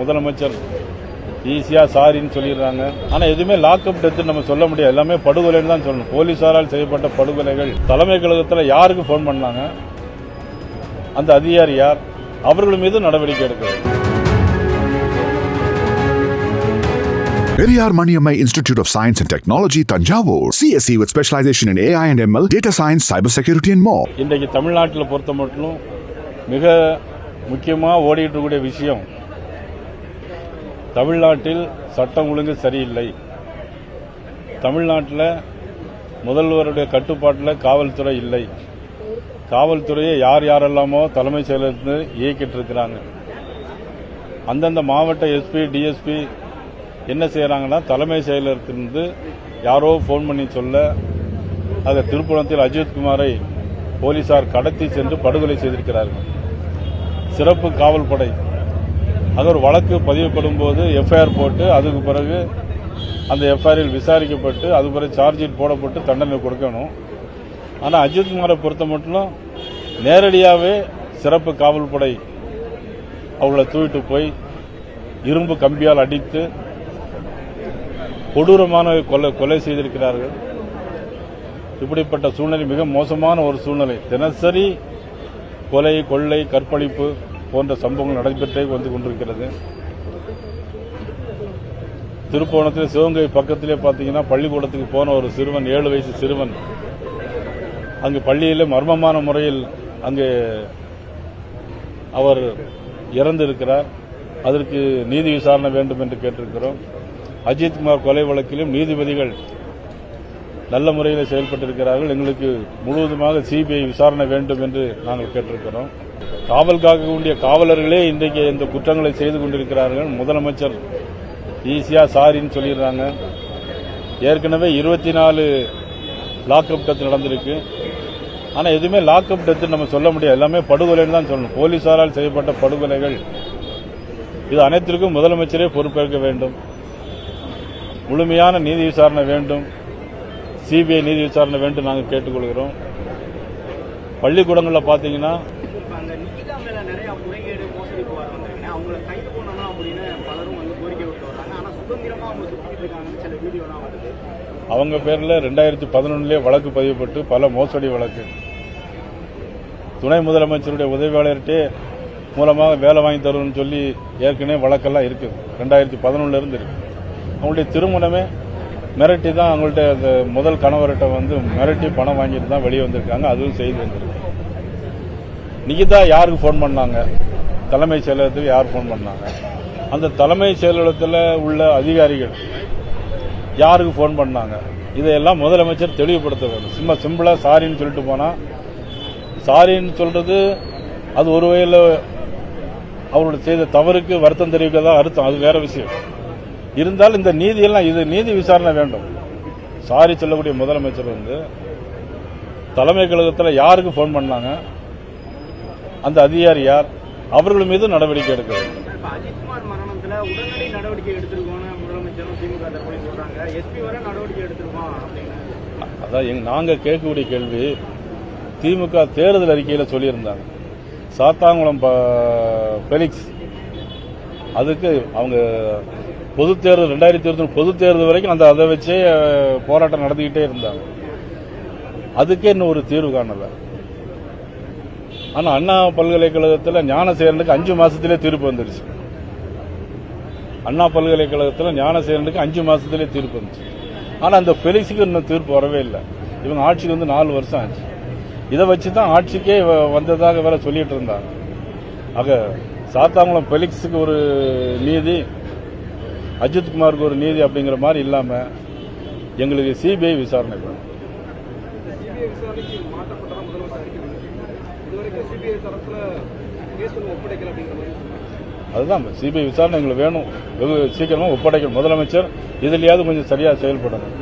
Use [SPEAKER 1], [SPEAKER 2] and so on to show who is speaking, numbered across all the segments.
[SPEAKER 1] முதலமைச்சர் ஈஸியா சாரின்னு சொல்லிடுறாங்க. ஆனா எதுவுமே லாக்அப் டெத்து நம்ம சொல்ல முடியாது. எல்லாமே படுகொலைன்னு தான் சொல்லணும். போலீசாரால் செய்யப்பட்ட படுகொலைகள். தலைமை கழகத்தில் யாருக்கு ஃபோன் பண்ணாங்க? அந்த அதிகாரி யார்? அவர்கள் மீது நடவடிக்கை எடுக்கிறது.
[SPEAKER 2] Periyar Maniammai Institute of Science and Technology, Tanjavur. CSE with specialization in AI and ML, data science, cybersecurity, and more.
[SPEAKER 1] இன்றைக்கு தமிழ்நாட்டில் பொறுத்த மட்டும் மிக முக்கியமாக ஓடிட்டு இருக்கக்கூடிய விஷயம் தமிழ்நாட்டில் சட்டம் ஒழுங்கு சரியில்லை. தமிழ்நாட்டில் முதல்வருடைய கட்டுப்பாட்டில் காவல்துறை இல்லை. காவல்துறையை யார் யாரெல்லாமோ தலைமைச் செயலருந்து இயக்கிட்டு இருக்கிறாங்க அந்தந்த மாவட்ட எஸ்பி டிஎஸ்பி என்ன செய்கிறாங்கன்னா தலைமை செயலகத்திலிருந்து யாரோ ஃபோன் பண்ணி சொல்ல அதை திருப்புணத்தில் அஜித்குமாரை போலீசார் கடத்தி சென்று படுகொலை செய்திருக்கிறார்கள். சிறப்பு காவல் படை அது ஒரு வழக்கு பதிவுப்படும் போது எஃப்ஐஆர் போட்டு அதுக்கு பிறகு அந்த எஃப்ஐஆரில் விசாரிக்கப்பட்டு அது பிறகு சார்ஜ் ஷீட் போடப்பட்டு தண்டனை கொடுக்கணும். ஆனால் அஜித்குமாரை பொறுத்த மட்டும் நேரடியாகவே சிறப்பு காவல்படை அவங்கள தூக்கிட்டு போய் இரும்பு கம்பியால் அடித்து கொடூரமான கொலை கொலை செய்திருக்கிறார்கள். இப்படிப்பட்ட சூழ்நிலை மிக மோசமான ஒரு சூழ்நிலை. தினசரி கொலை கொள்ளை கற்பழிப்பு போன்ற சம்பவங்கள் நடைபெற்றே வந்து கொண்டிருக்கிறது. திருப்போணத்தில் சிவகங்கை பக்கத்திலே பார்த்தீங்கன்னா பள்ளிக்கூடத்துக்கு போன ஒரு சிறுவன் ஏழு வயசு சிறுவன். அங்கு பள்ளியில் மர்மமான முறையில் அங்கு அவர் இறந்திருக்கிறார். அதற்கு நீதி விசாரணை வேண்டும் என்று கேட்டிருக்கிறோம். அஜித்குமார் கொலை வழக்கிலும் நீதிபதிகள் நல்ல முறையில் செயல்பட்டிருக்கிறார்கள். எங்களுக்கு முழுவதுமாக சிபிஐ விசாரணை வேண்டும் என்று நாங்கள் கேட்டிருக்கிறோம். காவல் காக்கக்கூடிய காவலர்களே இன்றைக்கு இந்த குற்றங்களை செய்து கொண்டிருக்கிறார்கள். முதலமைச்சர் ஈஸியா சாரின்னு சொல்லிடுறாங்க. ஏற்கனவே இருபத்தி நாலு லாக்அப் டெத் நடந்திருக்கு. ஆனால் எதுவுமே லாக்அப் டெத்து நம்ம சொல்ல முடியாது. எல்லாமே படுகொலைன்னு தான் சொல்லணும். போலீஸாரால் செய்யப்பட்ட படுகொலைகள். இது அனைத்திற்கும் முதலமைச்சரே பொறுப்பேற்க வேண்டும். முழுமையான நீதி விசாரணை வேண்டும். சிபிஐ நீதி விசாரணை வேண்டும் நாங்கள் கேட்டுக்கொள்கிறோம். பள்ளிக்கூடங்களில் பார்த்தீங்கன்னா
[SPEAKER 3] அவங்க
[SPEAKER 1] பேரில் ரெண்டாயிரத்தி பதினொன்னுலேயே வழக்கு பதிவுப்பட்டு பல மோசடி வழக்கு. துணை முதலமைச்சருடைய உதவியாளர்கிட்டே மூலமாக வேலை வாங்கி தரும்னு சொல்லி ஏற்கனவே வழக்கெல்லாம் இருக்குது. ரெண்டாயிரத்தி பதினொன்னுல இருந்து இருக்கு அவங்களுடைய திருமணமே மிரட்டி தான் அவங்கள்ட்ட அந்த முதல் கணவர்கிட்ட வந்து மிரட்டி பணம் வாங்கிட்டு தான் வெளியே வந்திருக்காங்க அதுவும் செய்து வந்திருக்கு. நிகிதா யாருக்கு ஃபோன் பண்ணாங்க? தலைமைச் செயலகத்துக்கு யார் ஃபோன் பண்ணாங்க? அந்த தலைமைச் செயலகத்தில் உள்ள அதிகாரிகள் யாருக்கு ஃபோன் பண்ணாங்க? இதையெல்லாம் முதலமைச்சர் தெளிவுபடுத்த வேண்டும் சும்மா சிம்பிளா சாரின்னு சொல்லிட்டு போனால் சாரின்னு சொல்றது அது ஒரு வகையில் அவருடைய செய்த தவறுக்கு வருத்தம் தெரிவிக்கதா அர்த்தம். அது வேற விஷயம். இருந்தாலும் இந்த நீதியெல்லாம் இது நீதி விசாரணை வேண்டும். சாரி சொல்லக்கூடிய முதலமைச்சர் வந்து தலைமை கழகத்தில் யாருக்கு ஃபோன் பண்ணாங்க? அந்த அதிகாரி யார்? அவர்கள் மீது நடவடிக்கை எடுக்க வேண்டும். அதான் நாங்க கேட்கக்கூடிய கேள்வி திமுக தேர்தல் அறிக்கையில சொல்லியிருந்தாங்க. சாத்தாங்குளம் பெலிக்ஸ் அதுக்கு அவங்க பொது தேர்தல் ரெண்டாயிரத்தி இருபத்தி பொது தேர்தல் வரைக்கும் அந்த அதை வச்சே போராட்டம் நடத்திக்கிட்டே இருந்தாங்க. அதுக்கே இன்னும் ஒரு தீர்வு காணல. ஆனா அண்ணா பல்கலைக்கழகத்தில் ஞானசேரனுக்கு அஞ்சு மாசத்திலே தீர்ப்பு வந்துருச்சு. அண்ணா பல்கலைக்கழகத்தில் ஞானசேரனுக்கு அஞ்சு மாசத்திலே தீர்ப்பு வந்துச்சு. ஆனால் அந்த ஃபெலிக்ஸுக்கு இன்னும் தீர்ப்பு வரவே இல்லை. இவங்க ஆட்சிக்கு வந்து நாலு வருஷம் ஆச்சு. இதை வச்சு தான் ஆட்சிக்கே வ- வந்ததாக வேற சொல்லிட்டு இருந்தாங்க. ஆக சாத்தாங்குளம் பெலிக்ஸுக்கு ஒரு நீதி அஜித்குமாருக்கு ஒரு நீதி அப்படிங்கிற மாதிரி இல்லாம எங்களுக்கு சிபிஐ விசாரணை வேணும். அதுதான் சிபிஐ விசாரணை எங்களுக்கு வேணும். வெகு சீக்கிரமா ஒப்படைக்கணும். முதலமைச்சர் இதுலயாவது கொஞ்சம் சரியா செயல்படணும்.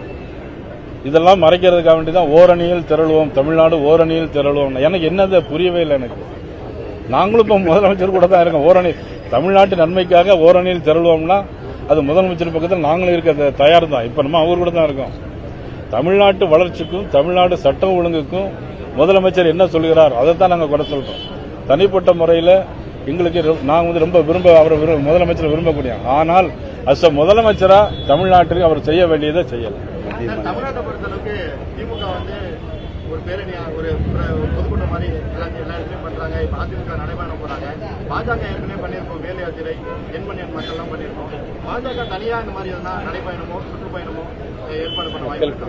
[SPEAKER 1] இதெல்லாம் மறைக்கிறதுக்காக வேண்டி தான் ஓரணியில் திரளுவோம். தமிழ்நாடு ஓரணியில் திரளுவோம். எனக்கு என்னது புரியவே இல்லை எனக்கு. நாங்களும் இப்போ முதலமைச்சர் கூட தான் இருக்கோம். ஓரணி தமிழ்நாட்டு நன்மைக்காக ஓரணியில் திரளுவோம்னா அது முதலமைச்சர் பக்கத்தில் நாங்களும் இருக்க தயார் தான் இப்போ நம்ம அவர் கூட தான் இருக்கோம். தமிழ்நாட்டு வளர்ச்சிக்கும் தமிழ்நாடு சட்டம் ஒழுங்குக்கும் முதலமைச்சர் என்ன சொல்கிறார் அதை தான் நாங்கள் குறை சொல்கிறோம் தனிப்பட்ட முறையில் எங்களுக்கு ரொ- வந்து ரொம்ப விரும்ப அவரை விரும்ப முதலமைச்சர் விரும்பக்கூடிய. ஆனால் அஸ் முதலமைச்சராக தமிழ்நாட்டுக்கு அவர் செய்ய வேண்டியதை செய்யலை.
[SPEAKER 4] ஒரு பேரணி ஒரு ஒரு பொதுக்கூட்டம் மாதிரி எல்லா எல்லா இடத்துலையும் பண்றாங்க. இப்ப அதிமுக நடைபெற போறாங்க. பாஜக ஏற்கனவே பண்ணியிருக்கோம். வேலை யாத்திரை எண் மணி எண் மக்கள்லாம் பண்ணியிருக்கோம். பாஜக தனியா இந்த மாதிரி எதனா நடைபயணமோ சுற்றுப்பயணமோ ஏற்பாடு பண்ண வாய்ப்பு இருக்கா?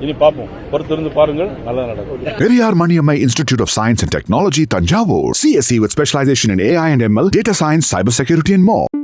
[SPEAKER 1] இனி பார்ப்போம். பொறுத்திருந்து பாருங்கள். நல்லது நடக்கும்.
[SPEAKER 2] Periyar Maniamma Institute of Science and Technology, Tanjavur. CSE with specialization in AI and ML, data science, cybersecurity, and more.